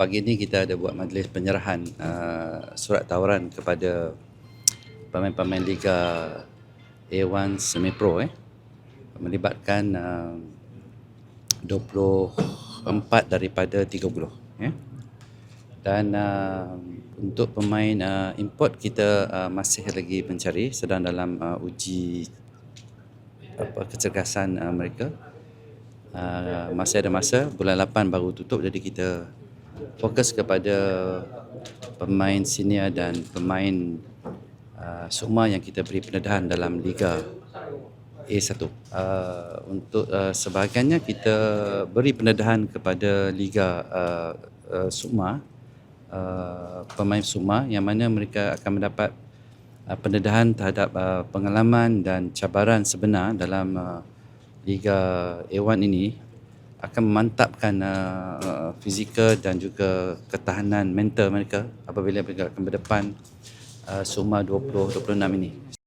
pagi ni kita ada buat majlis penyerahan uh, surat tawaran kepada pemain-pemain Liga A1 Semi Pro eh melibatkan uh, 24 daripada 30 eh. Dan uh, untuk pemain uh, import kita uh, masih lagi mencari sedang dalam uh, uji apa kecergasan uh, mereka. Uh, masih ada masa bulan 8 baru tutup jadi kita fokus kepada pemain senior dan pemain uh, Sukma yang kita beri pendedahan dalam Liga A1. Uh, untuk uh, sebahagiannya kita beri pendedahan kepada Liga uh, uh, Sukma, uh, pemain Sukma yang mana mereka akan mendapat uh, pendedahan terhadap uh, pengalaman dan cabaran sebenar dalam uh, Liga A1 ini akan memantapkan uh, uh, fizikal dan juga ketahanan mental mereka apabila mereka akan berdepan uh, Suma 2026 ini.